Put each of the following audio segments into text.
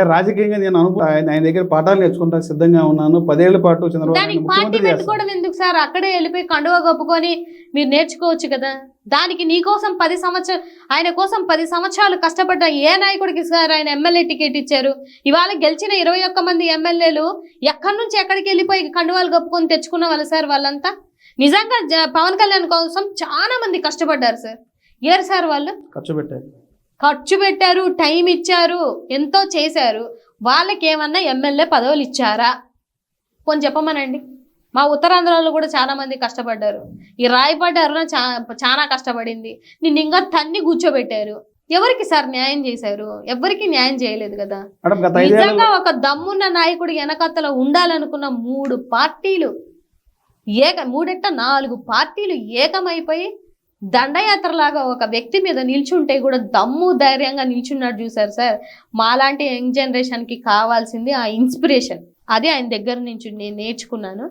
అంటే రాజకీయంగా నేను అనుభవం ఆయన దగ్గర పాఠాలు నేర్చుకుంటా సిద్ధంగా ఉన్నాను. పదేళ్ళ పాటు చంద్రబాబు పార్టీ పెట్టుకోవడం ఎందుకు సార్? అక్కడే వెళ్ళిపోయి కండువా కప్పుకొని మీరు నేర్చుకోవచ్చు కదా. దానికి నీ కోసం పది సంవత్సరాలు ఆయన కోసం పది సంవత్సరాలు కష్టపడ్డ ఏ నాయకుడికి సార్ ఆయన ఎమ్మెల్యే టికెట్ ఇచ్చారు? ఇవాళ గెలిచిన ఇరవై ఒక్క మంది ఎమ్మెల్యేలు ఎక్కడి నుంచి ఎక్కడికి వెళ్ళిపోయి కండువాలు కప్పుకొని తెచ్చుకున్న వాళ్ళు సార్ వాళ్ళంతా? నిజంగా పవన్ కళ్యాణ్ కోసం చాలా మంది కష్టపడ్డారు సార్. ఏరు సార్ వాళ్ళు? ఖర్చు పెట్టారు. ఖర్చు పెట్టారు టైం ఇచ్చారు ఎంతో చేశారు. వాళ్ళకి ఏమన్నా ఎమ్మెల్యే పదవులు ఇచ్చారా? కొంచెం చెప్పమనండి. మా ఉత్తరాంధ్రలో కూడా చాలా మంది కష్టపడ్డారు. ఈ రాయపాటి అరుణ చా చాలా కష్టపడింది. నిన్ను ఇంకా తన్ని కూర్చోబెట్టారు. ఎవరికి సార్ న్యాయం చేశారు? ఎవరికి న్యాయం చేయలేదు కదా? నిజంగా ఒక దమ్మున్న నాయకుడు వెనకత్తల ఉండాలనుకున్న మూడు పార్టీలు ఏక మూడెట్ట నాలుగు పార్టీలు ఏకమైపోయి దండయాత్రలాగా ఒక వ్యక్తి మీద నిల్చుంటే కూడా దమ్ము ధైర్యంగా నిల్చున్నాడు చూసారు సార్. మాలాంటి యంగ్ జనరేషన్కి కావాల్సింది ఆ ఇన్స్పిరేషన్. అదే ఆయన దగ్గర నుంచి నేను నేర్చుకున్నాను.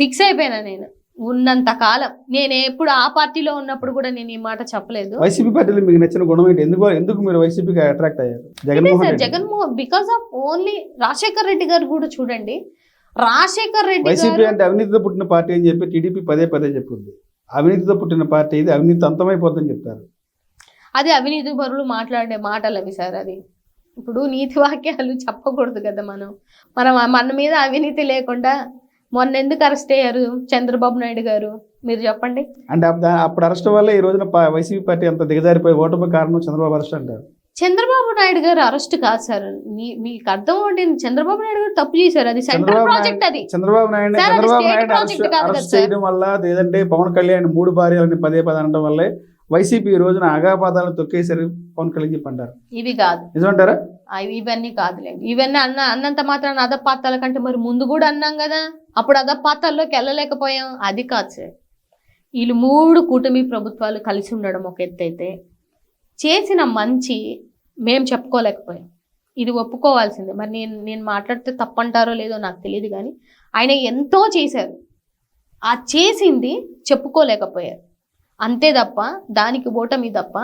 ఫిక్స్ అయిపోయినా నేను ఉన్నంత కాలం. నేను ఎప్పుడు ఆ పార్టీలో ఉన్నప్పుడు కూడా నేను ఈ మాట చెప్పలేదు. వైసీపీ పార్టీలో మీకు నచ్చిన గుణం ఏంటి? ఎందుకు ఎందుకు మీరు వైసీపీకి అట్రాక్ట్ అయ్యారు? Jaganmohan Jaganmohan because of only Rajasekhar Reddy garu కూడా చూడండి. రాజశేఖర్ రెడ్డి వైసీపీ అంటే అవినీతితో పుట్టిన పార్టీ అని చెప్పి టీడీపీ పదే పదే చెప్పుద్ది అవినీతితో పుట్టిన పార్టీ ఇది. అవినీతి అంతమైపోతుందని చెప్తారు. అది అవినీతి పరులు మాట్లాడే మాటలు అవి సార్ అది ఇప్పుడు నీతి వాక్యాలు చెప్పకూడదు కదా మనం. మనం మన మీద అవినీతి లేకుండా మొన్న ఎందుకు అరెస్ట్ అయ్యారు చంద్రబాబు నాయుడు గారు? మీరు చెప్పండి. అంటే అప్పుడు అరెస్ట్ వల్ల ఈ రోజున వైసీపీ పార్టీ అంత దిగజారిపోయి ఓటమి కారణం చంద్రబాబు అరెస్ట్ అంటారు. చంద్రబాబు నాయుడు గారు అరెస్ట్ కాదు సార్. మీకు అర్థం అవుతుంది చంద్రబాబు నాయుడు గారు తప్పు చేశారు. అది సెంట్రల్ ప్రాజెక్ట్ అది. చంద్రబాబు నాయుడు చంద్రబాబు అరెస్ట్. చేయడం వల్ల లేదంటే పవన్ కళ్యాణ్ మూడు భార్యలని పదే పదే అనడం వల్లే వైసీపీ ఈ రోజున అగాపాతాలను తొక్కేశారు పవన్ కళ్యాణ్ చెప్పి అంటారు. ఇవి కాదు. నిజమంటారా? ఇవన్నీ కాదులేండి ఇవన్నీ అన్న అన్నంత మాత్రాన అదపాతాల కంటే మరి ముందు కూడా అన్నాం కదా. అప్పుడు అదపాతాల్లోకి వెళ్ళలేకపోయాం. అది కాదు సార్. వీళ్ళు మూడు కూటమి ప్రభుత్వాలు కలిసి ఉండడం ఒక ఎత్తు అయితే చేసిన మంచి మేము చెప్పుకోలేకపోయాం. ఇది ఒప్పుకోవాల్సిందే. మరి నేను నేను మాట్లాడితే తప్పంటారో లేదో నాకు తెలియదు కానీ ఆయన ఎంతో చేశారు. ఆ చేసింది చెప్పుకోలేకపోయారు. అంతే తప్ప దానికి ఓటమి తప్ప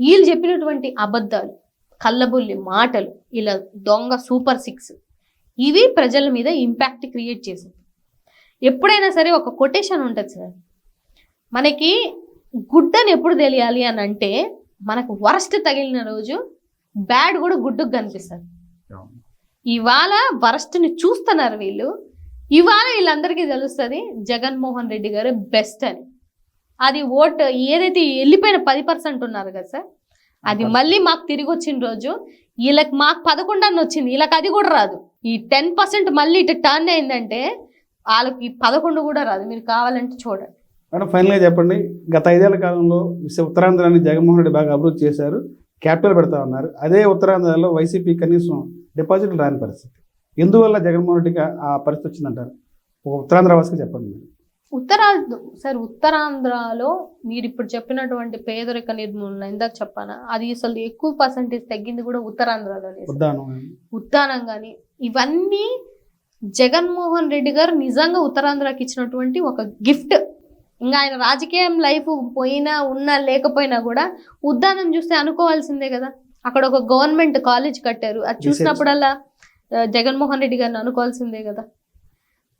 వీళ్ళు చెప్పినటువంటి అబద్ధాలు కళ్ళబుల్లి మాటలు ఇలా దొంగ సూపర్ సిక్స్ ఇవి ప్రజల మీద ఇంపాక్ట్ క్రియేట్ చేసింది. ఎప్పుడైనా సరే ఒక కొటేషన్ ఉంటుంది సార్. మనకి గుడ్డని ఎప్పుడు తెలియాలి అని అంటే మనకు వరస్ట్ తగిలిన రోజు బ్యాడ్ కూడా గుడ్డుకు కనిపిస్తుంది. ఇవాళ వరస్ట్ని చూస్తున్నారు వీళ్ళు. ఇవాళ వీళ్ళందరికీ తెలుస్తుంది జగన్మోహన్ రెడ్డి గారు బెస్ట్ అని. అది ఓట్ ఏదైతే వెళ్ళిపోయిన పది పర్సెంట్ ఉన్నారు కదా సార్ అది మళ్ళీ మాకు తిరిగి వచ్చిన రోజు వీళ్ళకి మాకు పదకొండు అని వచ్చింది వీళ్ళకి అది కూడా రాదు. ఈ టెన్ పర్సెంట్ మళ్ళీ ఇటు టర్న్ అయిందంటే వాళ్ళకి పదకొండు కూడా రాదు. మీరు కావాలంటే చూడండి. మేడం ఫైనల్గా చెప్పండి. గత ఐదేళ్ళ కాలంలో ఉత్తరాంధ్రాన్ని జగన్మోహన్ రెడ్డి బాగా అభివృద్ధి చేశారు. క్యాపిటల్ పెడతా ఉన్నారు. అదే ఉత్తరాంధ్రలో వైసీపీ కనీసం డిపాజిట్లు రాని పరిస్థితి. ఎందువల్ల జగన్మోహన్ రెడ్డికి ఆ- పరిస్థితి వచ్చిందంటారు? ఒక ఉత్తరాంధ్ర వాసికి చెప్పండి మీరు. ఉత్తరాంధ్ర సార్ ఉత్తరాంధ్రలో మీరు ఇప్పుడు చెప్పినటువంటి పేదరిక నిర్మూలన ఇందాక చెప్పానా? అది అసలు ఎక్కువ పర్సంటేజ్ తగ్గింది కూడా ఉత్తరాంధ్రలోనే. ఉద్దానం ఉత్తానం కానీ ఇవన్నీ జగన్మోహన్ రెడ్డి గారు నిజంగా ఉత్తరాంధ్రకి ఇచ్చినటువంటి ఒక గిఫ్ట్ ఇంకా ఆయన రాజకీయం లైఫ్ పోయినా ఉన్నా లేకపోయినా కూడా ఉద్దానం చూస్తే అనుకోవాల్సిందే కదా. అక్కడ ఒక గవర్నమెంట్ కాలేజ్ కట్టారు. అది చూసినప్పుడల్లా జగన్మోహన్ రెడ్డి గారిని అనుకోవాల్సిందే కదా.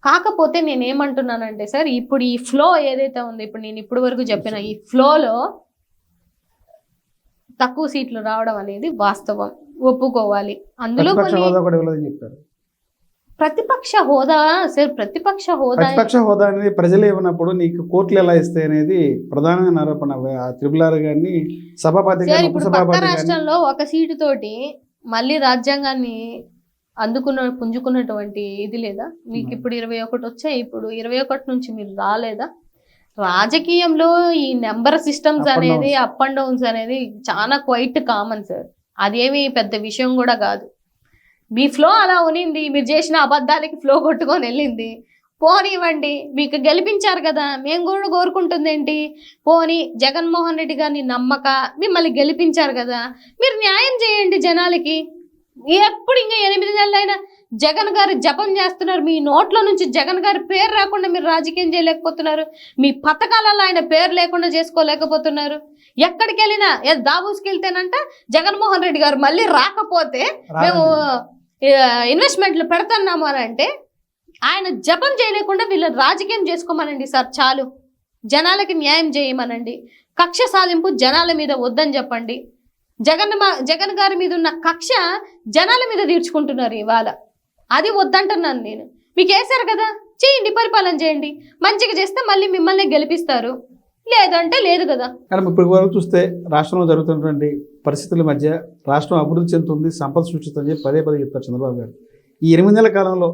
కాకపోతే నేను ఏమంటున్నానంటే సార్ ఇప్పుడు ఈ ఫ్లో ఏదైతే ఉందో ఇప్పుడు నేను ఇప్పటి వరకు చెప్పిన ఈ ఫ్లోలో తక్కువ సీట్లు రావడం అనేది వాస్తవం. ఒప్పుకోవాలి. అందులో కొన్ని హోదా కూడా ఇవ్వలేదని చెప్తారు ప్రతిపక్ష హోదా సార్ ప్రతిపక్ష హోదా ప్రతిపక్ష హోదా అనేది ప్రజలు ఇవ్వనప్పుడు నీకు కోర్టులు ఎలా ఇస్తాయి అనేది ప్రధానమైన ఆరోపణ. త్రిపుల్ ఆర్ గారిని సభాపతి రాష్ట్రంలో ఒక సీటు తోటి మళ్ళీ రాజ్యాంగాన్ని అందుకున్న పుంజుకున్నటువంటి ఇది లేదా? మీకు. ఇప్పుడు ఇరవై ఒకటి వచ్చాయి. ఇప్పుడు ఇరవై ఒకటి నుంచి మీరు రాలేదా? రాజకీయంలో ఈ నెంబర్ సిస్టమ్స్ అనేది. అప్ అండ్ డౌన్స్ అనేది చాలా క్వైట్ కామన్ సార్. అదేమి పెద్ద విషయం కూడా కాదు. మీ ఫ్లో అలా ఉనింది మీరు చేసిన అబద్ధాలకి ఫ్లో కొట్టుకొని వెళ్ళింది. పోనివ్వండి మీకు గెలిపించారు కదా మేము కూడా కోరుకుంటుంది ఏంటి? పోని జగన్మోహన్ రెడ్డి గారిని నమ్మక మిమ్మల్ని గెలిపించారు కదా మీరు న్యాయం చేయండి జనాలకి. ఎప్పుడు ఇంకా ఎనిమిది నెలలైనా జగన్ గారు జపం చేస్తున్నారు. మీ నోట్లో నుంచి జగన్ గారి పేరు రాకుండా మీరు రాజకీయం చేయలేకపోతున్నారు. మీ పథకాలలో ఆయన పేరు లేకుండా చేసుకోలేకపోతున్నారు. ఎక్కడికి వెళ్ళినా ఏ దాబూస్కి వెళ్తేనంట జగన్మోహన్ రెడ్డి గారు మళ్ళీ రాకపోతే మేము ఇన్వెస్ట్మెంట్లు పెడుతున్నాము అని అంటే ఆయన జపం చేయలేకుండా వీళ్ళు రాజకీయం చేసుకోమనండి సార్ చాలు. జనాలకి న్యాయం చేయమనండి. కక్ష సాధింపు జనాల మీద వద్దని చెప్పండి. జగన్ జగన్ గారి మీద ఉన్న కక్ష జనాల మీద తీర్చుకుంటున్నారు ఇవాళ. అది వద్దంటున్నాను నేను. మీకు వేశారు కదా? చేయండి పరిపాలన చేయండి. మంచిగా చేస్తే మళ్ళీ మిమ్మల్ని గెలిపిస్తారు. లేదంటే లేదు కదా. మేడం ఇప్పటి వరకు చూస్తే రాష్ట్రంలో జరుగుతున్నటువంటి పరిస్థితుల మధ్య రాష్ట్రం అభివృద్ధి చెందుతుంది సంపద సృష్టిస్తుందని చెప్పి పదే పదే చెప్తారు చంద్రబాబు గారు. ఈ ఎనిమిది నెలల కాలంలో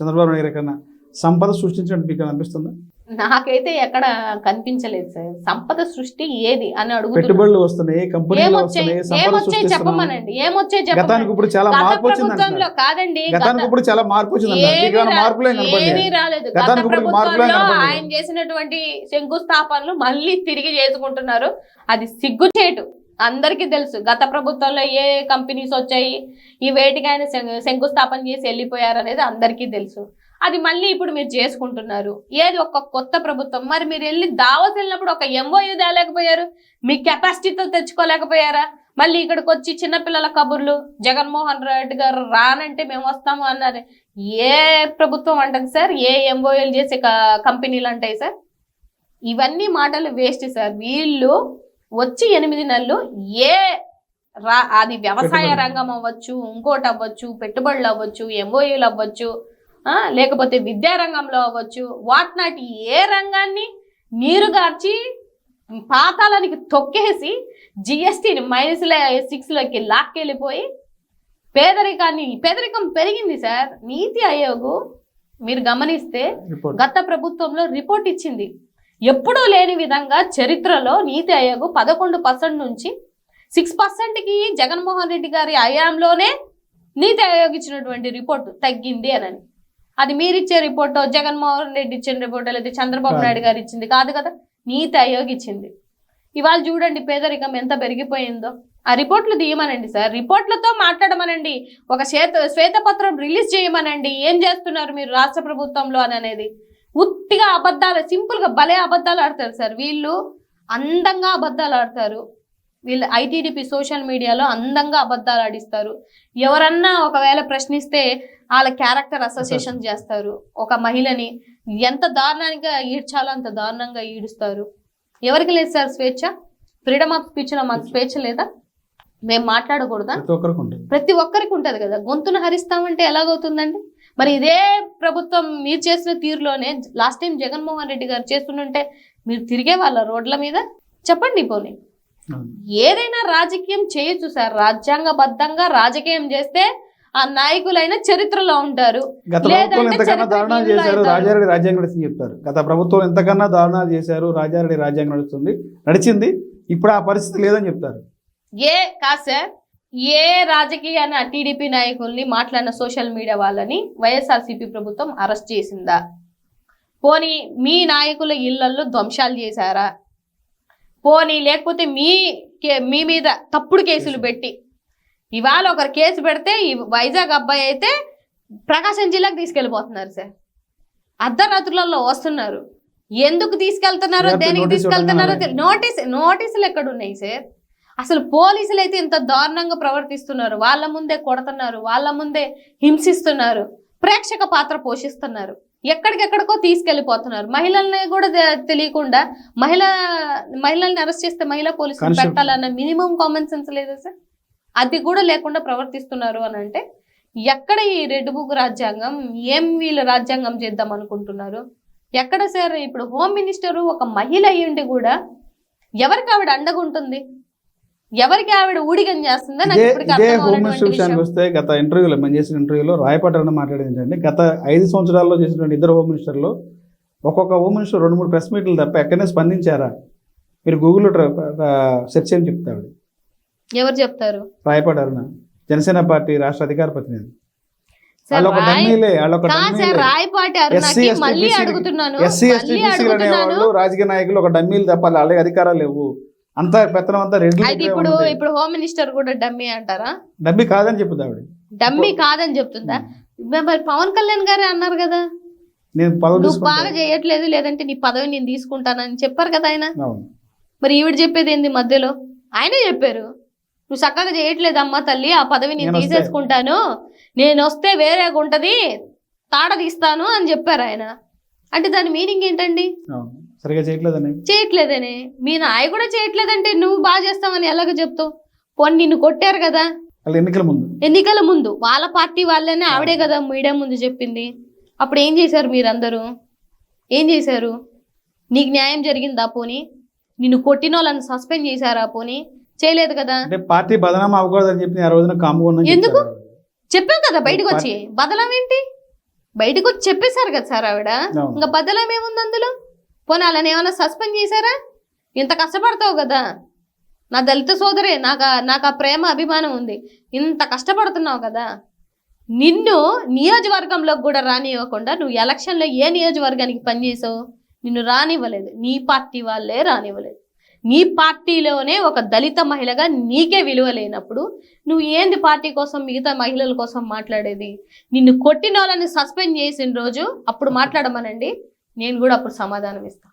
చంద్రబాబు నాయుడు గారి కన్నా సంపద సృష్టించినట్టు మీకు అనిపిస్తుందా? నాకైతే ఎక్కడ కనిపించలేదు సార్. సంపద సృష్టి ఏది అని అడుగుతున్నా. పెట్టుబడులు వస్తున్నాయి కంపెనీలు ఏమొచ్చాయి? వస్తున్నాయి సంపద ఏమొచ్చాయి సృష్టిస్తున్నాం చెప్పమనండి. ఏమొచ్చాయి గతానికి చెప్పమనండి ఇప్పుడు చాలా గత మార్పు వచ్చింది కాదండి గతానికి గత- ఇప్పుడు చాలా మార్పు వచ్చింది అంటారు. మీకు ఏమీ? రాలేదు. గత ప్రభుత్వంలో? ఆయన చేసినటువంటి శంకుస్థాపనలు మళ్ళీ తిరిగి చేసుకుంటున్నారు. అది సిగ్గుచేటు. అందరికీ తెలుసు. గత ప్రభుత్వంలో ఏ కంపెనీస్ వచ్చాయి? ఈ వేటికైనా శంకుస్థాపన చేసి వెళ్ళిపోయారు అనేది అందరికీ తెలుసు. అది మళ్ళీ ఇప్పుడు మీరు చేసుకుంటున్నారు. ఏది ఒక కొత్త ప్రభుత్వం? మరి మీరు వెళ్ళి దావస్ వెళ్ళినప్పుడు ఒక ఎంఓయూ తేలేకపోయారు? మీ కెపాసిటీతో తెచ్చుకోలేకపోయారా? మళ్ళీ ఇక్కడికి వచ్చి చిన్నపిల్లల కబుర్లు జగన్మోహన్ రెడ్డి గారు రానంటే మేము వస్తాము అన్నారు. ఏ ప్రభుత్వం అంటది సార్? ఏ ఎంఓఎల్ చేసే కంపెనీలు అంటాయి సార్? ఇవన్నీ మాటలు వేస్ట్ సార్. వీళ్ళు వచ్చి ఎనిమిది నెలలు ఏ రా అది వ్యవసాయ. రంగం అవ్వచ్చు ఇంకోటి అవ్వచ్చు పెట్టుబడులు అవ్వచ్చు ఎంఓయూలు అవ్వచ్చు లేకపోతే విద్యారంగంలో అవ్వచ్చు. వాటినాటి ఏ రంగాన్ని నీరుగార్చి పాతాళానికి తొక్కేసి జిఎస్టీని మైనస్ సిక్స్లోకి లాక్కెళ్ళిపోయి పేదరికాన్ని పేదరికం పెరిగింది సార్. నీతి ఆయోగ్ మీరు గమనిస్తే గత ప్రభుత్వంలో రిపోర్ట్ ఇచ్చింది. ఎప్పుడూ లేని విధంగా చరిత్రలో నీతి ఆయోగ్ పదకొండు పర్సెంట్ నుంచి సిక్స్ పర్సెంట్కి జగన్మోహన్ రెడ్డి గారి హయాంలోనే నీతి ఆయోగ్ ఇచ్చినటువంటి రిపోర్ట్ తగ్గింది అని. అది మీరు ఇచ్చే రిపోర్ట్ జగన్మోహన్ రెడ్డి ఇచ్చిన రిపోర్ట్ లేదా చంద్రబాబు. నాయుడు గారు ఇచ్చింది. కాదు కదా నీతి ఆయోగ్ ఇచ్చింది. ఇవాళ చూడండి పేదరికం ఎంత పెరిగిపోయిందో. ఆ రిపోర్ట్లు తీయమనండి సార్. రిపోర్ట్లతో మాట్లాడమనండి. ఒక శ్వేత శ్వేతపత్రం రిలీజ్ చేయమనండి. ఏం చేస్తున్నారు మీరు రాష్ట్ర ప్రభుత్వంలో అని అనేది. ఉత్తిగా అబద్ధాలు సింపుల్గా భలే అబద్ధాలు ఆడతారు సార్. వీళ్ళు అందంగా అబద్ధాలు ఆడతారు. వీళ్ళు ఐటీడీపీ సోషల్ మీడియాలో అందంగా అబద్ధాలు ఆడిస్తారు. ఎవరన్నా ఒకవేళ ప్రశ్నిస్తే వాళ్ళ క్యారెక్టర్ అసోసియేషన్ చేస్తారు. ఒక మహిళని ఎంత దారుణంగా ఈడ్చాలో అంత దారుణంగా ఈడుస్తారు. ఎవరికి లేదు సార్ స్వేచ్ఛ? ఫ్రీడమ్ ఆఫ్ స్పీచ్లో మాకు స్వేచ్ఛ లేదా? మేము మాట్లాడకూడదా? ప్రతి ఒక్కరికి ఉంటుంది. ప్రతి ఒక్కరికి ఉంటది కదా. గొంతును హరిస్తామంటే ఎలాగవుతుందండి? మరి ఇదే ప్రభుత్వం మీరు చేసిన తీరులోనే లాస్ట్ టైం జగన్మోహన్ రెడ్డి గారు చేస్తుంటే మీరు తిరిగే వాళ్ళ రోడ్ల మీద? చెప్పండి పోనీ. ఏదైనా రాజకీయం చేయొచ్చు సార్. రాజ్యాంగబద్ధంగా రాజకీయం చేస్తే ఆ నాయకులైన చరిత్రలో ఉంటారు. ఎంతకన్నా దారుణాలు చేశారు. రాజారెడ్డి రాజ్యాంగం చెప్తారు. గత ప్రభుత్వం ఎంతకన్నా దారుణాలు చేశారు? రాజారెడ్డి రాజ్యాంగం నడుస్తుంది. నడిచింది. ఇప్పుడు ఆ పరిస్థితి లేదని చెప్తారు. ఏ కాదు సార్? ఏ రాజకీయ టీడీపీ నాయకుల్ని మాట్లాడిన సోషల్ మీడియా వాళ్ళని వైఎస్ఆర్సీపీ ప్రభుత్వం అరెస్ట్ చేసిందా? పోనీ మీ నాయకుల ఇళ్ళలో ధ్వంసాలు చేశారా? పోనీ లేకపోతే మీ మీ మీద తప్పుడు కేసులు పెట్టి ఇవాళ ఒకరు కేసు పెడితే ఈ వైజాగ్ అబ్బాయి అయితే ప్రకాశం జిల్లాకు తీసుకెళ్ళిపోతున్నారు సార్. అర్ధరాత్రులలో వస్తున్నారు. ఎందుకు తీసుకెళ్తున్నారో దేనికి తీసుకెళ్తున్నారో నోటీస్ నోటీసులు ఎక్కడ ఉన్నాయి సార్? అసలు పోలీసులు అయితే ఇంత దారుణంగా ప్రవర్తిస్తున్నారు. వాళ్ళ ముందే కొడుతున్నారు. వాళ్ళ ముందే హింసిస్తున్నారు. ప్రేక్షక పాత్ర పోషిస్తున్నారు. ఎక్కడికెక్కడికో తీసుకెళ్ళిపోతున్నారు మహిళల్ని కూడా తెలియకుండా మహిళ మహిళల్ని అరెస్ట్ చేస్తే మహిళా పోలీసులు. పెట్టాలన్న మినిమం కామన్ సెన్స్ లేదా సార్? అది కూడా లేకుండా ప్రవర్తిస్తున్నారు అని అంటే ఎక్కడ ఈ రెడ్ బుక్ రాజ్యాంగం ఏం వీళ్ళు రాజ్యాంగం చేద్దాం అనుకుంటున్నారు? ఎక్కడ సార్ ఇప్పుడు హోమ్ మినిస్టర్ ఒక మహిళ అయ్యుండి కూడా ఎవరికి ఆవిడ అండగా ఉంటుంది ఎవరికి ఆవిడ ఊడిగం చేస్తుందో నాకు ఇదే హోమ్ మినిస్టర్ విషయానికి. వస్తే గత ఇంటర్వ్యూలో మేము చేసిన ఇంటర్వ్యూలో రాయపాటి అన్న మాట్లాడేది ఏంటంటే గత ఐదు సంవత్సరాల్లో చేసినటువంటి ఇద్దరు హోమ్ మినిస్టర్లో ఒక్కొక్క హోమ్ మినిస్టర్ రెండు మూడు ప్రెస్ మీట్లు తప్ప ఎక్కడనే స్పందించారా? మీరు గూగుల్లో సెర్చ్ చేయని చెప్తాడు ఎవరు చెప్తారు? రాయపాటి అరుణ జనసేన పార్టీ రాష్ట్ర అధికార ప్రతినిధి. రాజకీయ నాయకులు ఒక డమ్మీలు తప్ప వాళ్ళ అధికారాలు లేవు. అంతా పెత్తనం అంతా అది ఇప్పుడు ఇప్పుడు హోమ్ మినిస్టర్ కూడా డమ్మీ అంటారా? డబ్బి కాదని చెప్పుద్ది ఆవిడ. డమ్మి కాదని చెప్తుందా? మరి పవన్ కళ్యాణ్ గారే అన్నారు కదా. నేను పదవి బాగా చేయట్లేదు లేదంటే నీ పదవి నేను తీసుకుంటానని చెప్పారు కదా ఆయన. మరి ఈవిడ చెప్పేది ఏంది మధ్యలో? ఆయనే చెప్పారు. నువ్వు చక్కగా చేయట్లేదు అమ్మా తల్లి ఆ పదవి నేను తీసేసుకుంటాను. నేను వస్తే వేరేగా ఉంటది తాడ తీస్తాను అని చెప్పారు ఆయన. అంటే దాని మీనింగ్ ఏంటండి? సరిగా చేయట్లేదని. చేయట్లేదనే. మీ నాయ కూడా చేయట్లేదంటే నువ్వు బాగా చేస్తావని ఎలాగ చెప్తావు? పోనీ నిన్ను కొట్టారు కదా. ఎన్నికల ముందు. ఎన్నికల ముందు. వాళ్ళ పార్టీ వాళ్ళనే ఆవిడే కదా మీడియా ముందు చెప్పింది. అప్పుడు ఏం చేశారు మీరందరూ? ఏం చేశారు? నీకు న్యాయం జరిగిందా పోనీ? నిన్ను కొట్టిన వాళ్ళని సస్పెండ్ చేశారా పోనీ? చేయలేదు కదా. అంటే పార్టీ బదనామా అవ్వకూడదని చెప్పి ఆ రోజున ఎందుకు? చెప్పాం కదా బయటకు వచ్చి. బదలం ఏంటి బయటకు వచ్చి చెప్పేశారు కదా సార్ ఆవిడ. ఇంకా బదలం ఏముంది అందులో? పోనీ ఏమైనా సస్పెండ్ చేశారా? ఇంత కష్టపడతావు కదా. నా దళిత సోదరే నాకు నాకు ఆ ప్రేమ అభిమానం ఉంది. ఇంత కష్టపడుతున్నావు కదా. నిన్ను నియోజకవర్గంలోకి కూడా రానివ్వకుండా నువ్వు ఎలక్షన్లో ఏ నియోజకవర్గానికి పనిచేసావు? నిన్ను రానివ్వలేదు. నీ పార్టీ వాళ్ళే రానివ్వలేదు. నీ పార్టీలోనే ఒక దళిత మహిళగా నీకే విలువ లేనప్పుడు నువ్వు ఏంది పార్టీ కోసం మిగతా మహిళల కోసం మాట్లాడేది? నిన్ను కొట్టిన వాళ్ళని సస్పెండ్ చేసిన రోజు అప్పుడు మాట్లాడమనండి. నేను కూడా అప్పుడు సమాధానం ఇస్తాను